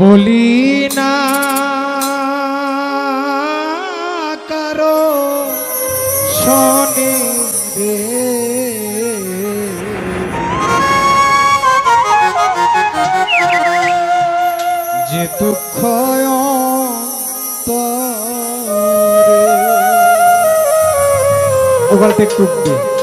বলি না কারও শনি রে। যে দুঃখ ওগালতে টুকবে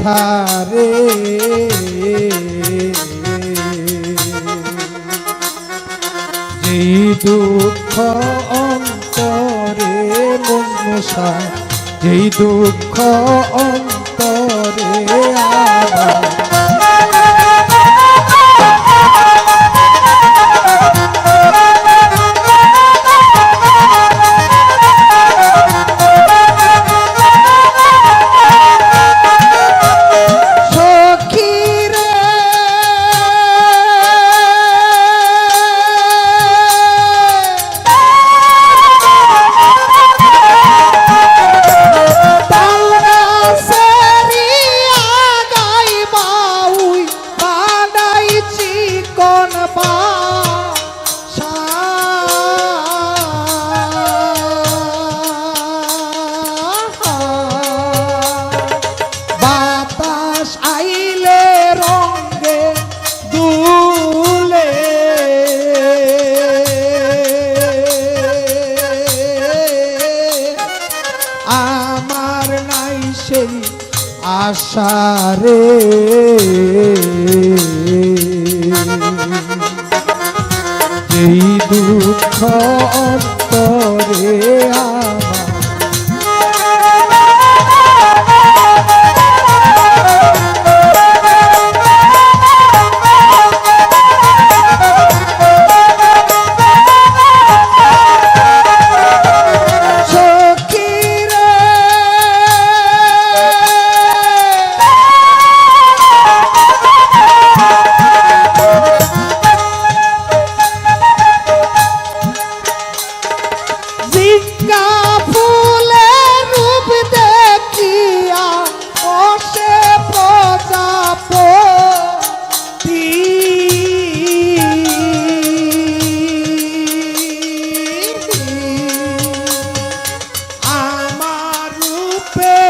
থারে যে দুঃখ অন্তরে মনসা যেই দুঃখ অন্তরে আ আশা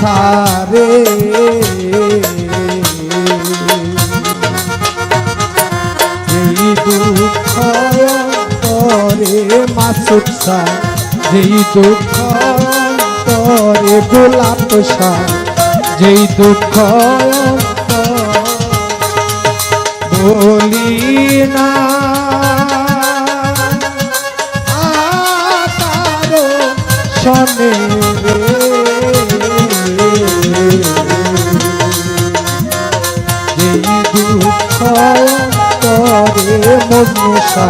কথা রে দুঃখ তরে মাসুক যেই দুঃখ তরে গোলাপ যেই দুঃখ বলি না দুঃখ করে মনুষা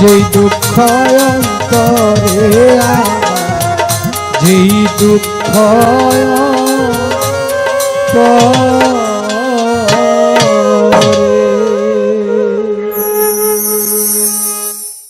যেই দুঃখ করে যেই দুঃখ